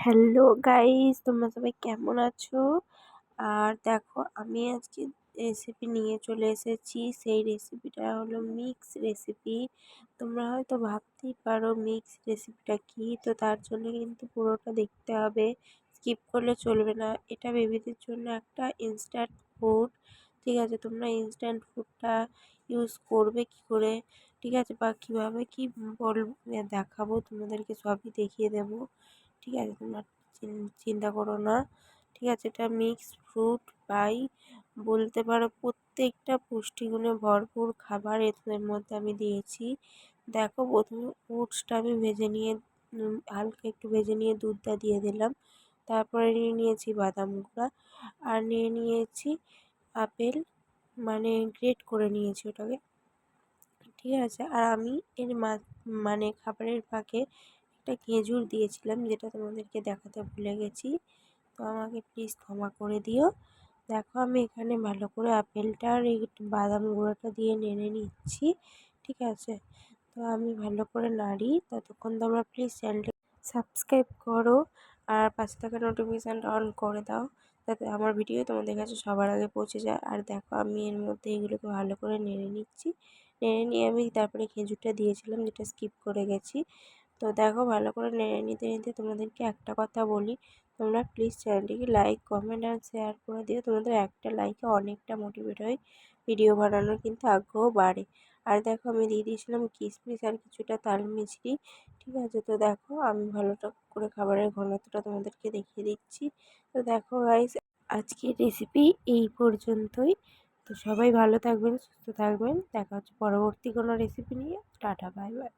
Hello guys, তোমরা সবাই কেমন আছো? আর দেখো, আমি আজকে রেসিপি নিয়ে চলে এসেছি। সেই রেসিপিটা হলো মিক্স রেসিপি তোমরা হয়তো ভাবতেই পারো মিক্স রেসিপিটা কি, তো তার জন্য কিন্তু পুরোটা দেখতে হবে। স্কিপ করলে চলবে না। এটা বেবিদের জন্য একটা ইনস্ট্যান্ট ফুড ঠিক আছে? তোমরা ইনস্ট্যান্ট ফুডটা ইউজ করবে কি করে, ঠিক আছে? বা কীভাবে কী বল দেখাবো, তোমাদেরকে সবই দেখিয়ে দেবো। ঠিক আছে, তোমরা চিন্তা করো না। ঠিক আছে, এটা মিক্সড ফ্রুট পাই বলতে পারো প্রত্যেকটা পুষ্টিগুণে ভরপুর খাবার এর মধ্যে আমি দিয়েছি। দেখো প্রথমে ওটসটা আমি ভেজে নিয়ে হালকা একটু ভেজে নিয়ে দুধটা দিয়ে দিলাম। তারপরে নিয়ে নিয়েছি বাদাম গুঁড়া। আর নিয়ে নিয়েছি আপেল মানে গ্রেট করে নিয়েছি ওটাকে। ঠিক আছে, আর আমি এর মানে খাবারের ফাঁকে একটা খেজুর দিয়েছিলাম, যেটা তোমাদেরকে দেখাতে ভুলে গেছি। তো আমাকে প্লিজ ক্ষমা করে দিও। দেখো, আমি এখানে ভালো করে আপেলটা আর এই বাদাম গুঁড়োটা দিয়ে নেড়ে নিচ্ছি, ঠিক আছে? তো আমি ভালো করে নাড়ি, ততক্ষণ তোমরা প্লিজ চ্যানেলটা সাবস্ক্রাইব করো আর পাশে থাকা নোটিফিকেশানটা অন করে দাও, যাতে আমার ভিডিও তোমাদের কাছে সবার আগে পৌঁছে যায়। আর দেখো, আমি এর মধ্যে এগুলোকে ভালো করে নেড়ে নিচ্ছি। নেড়ে নিয়ে আমি তারপরে খেজুরটা দিয়েছিলাম, যেটা স্কিপ করে গেছি। তো দেখো ভালো করে নেড়ে নিতে নিতে তোমাদেরকে একটা কথা বলি। তোমরা প্লিজ চ্যানেলটিকে লাইক কমেন্ট আর শেয়ার করে দিও। তোমাদের একটা লাইকে অনেকটা মোটিভেট হয় ভিডিও বানানোর কিন্তু আগ্রহ বাড়ে। আর দেখো আমি দিয়ে দিয়েছিলাম কিশমিশ আর কিছুটা তাল মিছরি, ঠিক আছে? তো দেখো আমি ভালোটা করে খাবারের ঘনত্বটা তোমাদেরকে দেখিয়ে দিচ্ছি। তো দেখো গাইস আজকের রেসিপি এই পর্যন্তই। তো সবাই ভালো থাকবেন, সুস্থ থাকবেন। দেখা হচ্ছে পরবর্তী কোনো রেসিপি নিয়ে। Tata bye bye